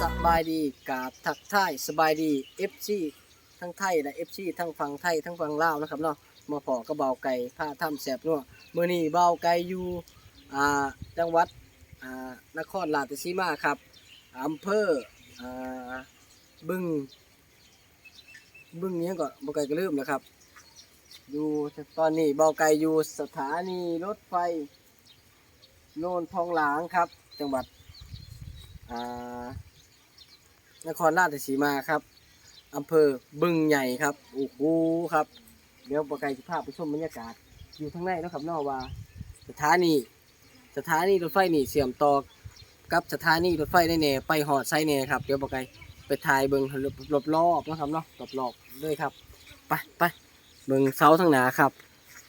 สบายดีกาบทักทายสบายดี FC ทั้งไทยและ FC ทั้งฝั่งไทยทั้งฝั่งลาวนะครับเนาะมาพอก็เบาไก่ผ้าถ้ำแสบนัวมื้อนี้เบาไก่อยู่อ่าจังหวัดอ่านครราชสีมาครับอำเภออ่าบึงบึงเนี้ยก็บ่ไก่ก็ลืมนะครับอยู่ตอนนี้เบาไก่อยู่สถานีรถไฟโนนทองหลางครับ จังหวัดอ่า นครราชสีมาครับอำเภอบึงใหญ่ครับโอ้โหครับ เดี๋ยวเบาไก่จะพาไปชมบรรยากาศ อยู่ข้างในนะครับนอกว่า สถานีสถานีรถไฟนี่เสื่อมต่อกับสถานีรถไฟได้แน่ไปหอดไซเน่ครับเดี๋ยวเบาไก่ไปถ่ายเบิ่งรอบๆนะครับเนาะรอบๆเลยครับไปไปเบิงเสาทั้งหนาครับ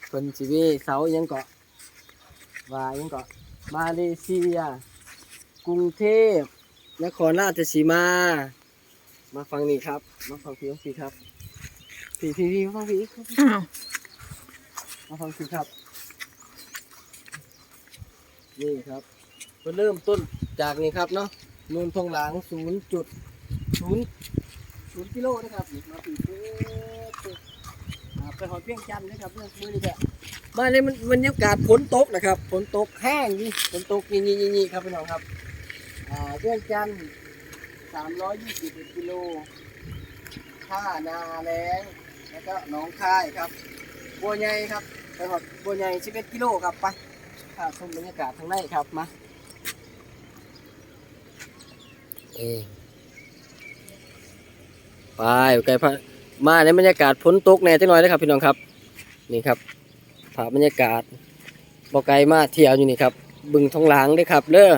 เพิ่นสิเวเสายังเกาะว่ายังเกาะมาเลเซีย กรุงเทพ นครราชสีมา มาฟังนี่ครับ มาฟังพี่ฟังพี่ครับ พี่พี่พี่มาฟังพี่อ้าวมาฟังพี่ครับ นี่ครับเพิ่นเริ่มต้นจากนี่ครับเนาะนูนทองหลางศูนย์จุดศูนย์ศูนย์กิโลนะครับนี่มาปีเป๊ะอ่าไปหอดเพียงจันทน์นะครับเรื่องมือนี่แหละมาในมันบรรยากาศฝนตกนะครับฝนตกแห้งนี่ฝนตกนี่นี่นี่นี่ครับพี่น้องครับอ่า เพียงจันสามร้อยยี่สิบกิโลท่านาแรงแล้วก็หนองคายครับบัวใหญ่ครับไปหอดบัวใหญ่สิบเอ็ดกิโลครับไปถ้าชมบรรยากาศทางในครับมาเอไปไกลพะมาในบรรยากาศฝนตกแน่จังหน่อยนะครับพี่น้องครับ นี่ครับภาพบรรยากาศบอไกลมาเที่ยวอยู่นี่ครับ บึงทองหลางเด้วยครับเด้อ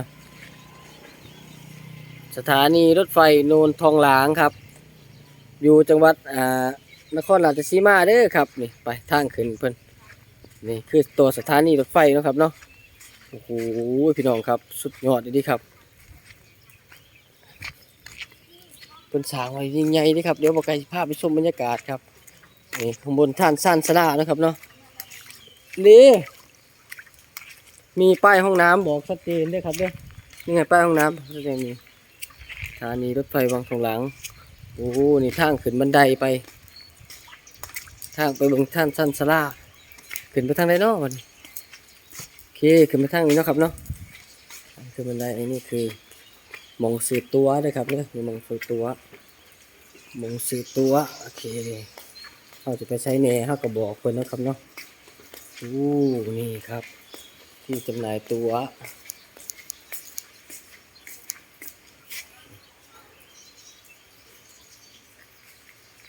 สถานีรถไฟโนนทองหลางครับ อยู่จังหวัดอ่านครราชสีมาเด้อครับนี่ไปทางขึ้นเพิ่อนนี่คือตัวสถานีรถไฟนะครับเนาะโอ้โหพี่น้องครับ สุดยอดเลยดีครับเป็นสางไว้ยิ่งใหญ่ด้ครับเดี๋ยวบอกไกลภาพไปชมบรรยากาศครับนี่ข้างบนท่านสั้นสลานะครับเนาะนี่มีป้ายห้องน้ำบอกชัดเจนด้วยครับเด้อนี่ไงป้ายห้องน้ำชัดเจนนี่ สถานีรถไฟวังทองหลัง โอ้โหนี่ทางขึ้นบันไดไป ทางไปเบิงท่านสั้นสลาขึ้นไปทางใดเนาะวันโอเคขึ้นไปทางนี้เนาะครับเนาะขึ้นบันไดอันนี้คือมองสืบตัวเลยครับเนี่ยมีมองสืบตัวมองสืบตัวโอเคเขาจะไปใช้แหน่เขาก็บอกเพิ่นนะครับเนาะอู้นี่ครับ ที่จำหน่ายตัว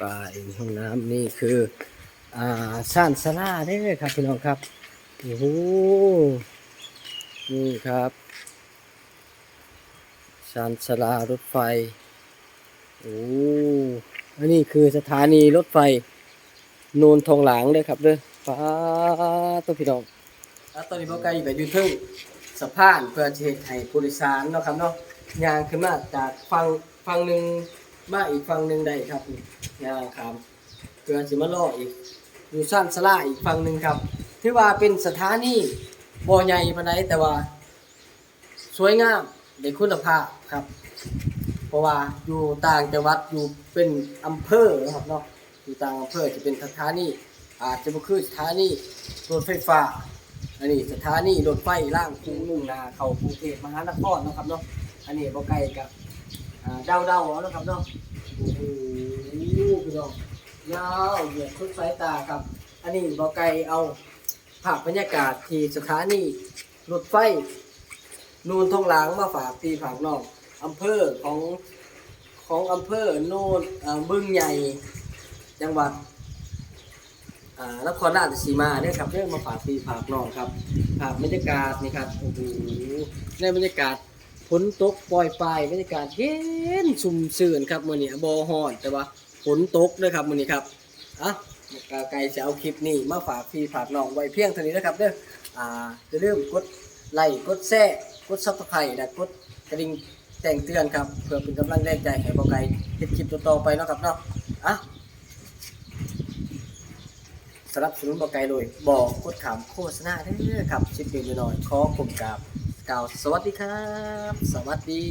ปลาเองห้องน้ำนี่คือ อ่าซ่านสลาได้เลยครับพี่น้องครับโอ้โหนี่ครับชานชลารถไฟ โอ้อันนี้คือสถานีรถไฟ โนนทองหลางเลยครับเด้อป้าตัวพี่น้องแล้วตอนนี้พวกไก่อยู่กับยูทูบสะพานเพื่อจะเฮ็ดให้ผู้โดยสารเนาะครับเนาะยางขึ้นมาจากฝั่งฝั่งหนึ่ง มาอีกฝั่งหนึ่งได้ครับยางครับเพื่อสิมาล่ออีก อยู่สั้นสลาอีกฝั่งหนึ่งครับที่ว่าเป็นสถานีบ่อใหญ่ปานใดแต่ว่า สวยงามได้คุณภาพครับ เพราะว่าอยู่ต่างจังหวัดอยู่เป็นอำเภอนะครับเนาะอยู่ต่างอำเภอจะเป็นสถานีอาจจะบ่คือสถานีรถไฟฟ้าอันนี้สถานีรถไฟล่างคูมุ่งนาเข้ากรุงเทพมหานครนะครับเนาะอันนี้บ่ไกลกับอ่าดาวดาวๆเอาเนาะครับเนาะ โอ้โหพี่น้องยาวเหยียดทุกสายตาครับ อันนี้บ่ไกลเอาภาพบรรยากาศที่สถานีรถไฟนูนทองหลางมาฝากพี่ฝากน้องอำเภอของของอำเภอโนนเอ่อบึงใหญ่จังหวัดนครราชสีมาเนี่ยครับเรื่องมาฝากพี่ฝากน้องครับภาพบรรยากาศนี่ครับโอ้โหในบรรยากาศ ฝนตกปล่อยปลายบรรยากาศเย็นสุ่มสื่นครับมื้อนี้บ่ฮ้อนแต่ว่าฝนตกด้วยครับมื้อนี้ครับอะไกลจะเอาคลิปนี้มาฝากพี่ฝากน้องไว้เพียงเท่านี้นะครับเด้ออ่าอย่าลืมกดไลค์กดแชร์กดซับสไครต์และกดกระดิ่งแจ้งเตือนครับเพื่อเป็นกำลังแรงใจให้บ่ไกลเฮ็ดคลิปต่อๆไปเนาะครับเนาะอะสำหรับสนุนบ่ไกลเลยบอกกดขามโฆษณาเด้อครับชิปเดียวหน่อยขอผมกราบ กล่าวสวัสดีครับ สวัสดี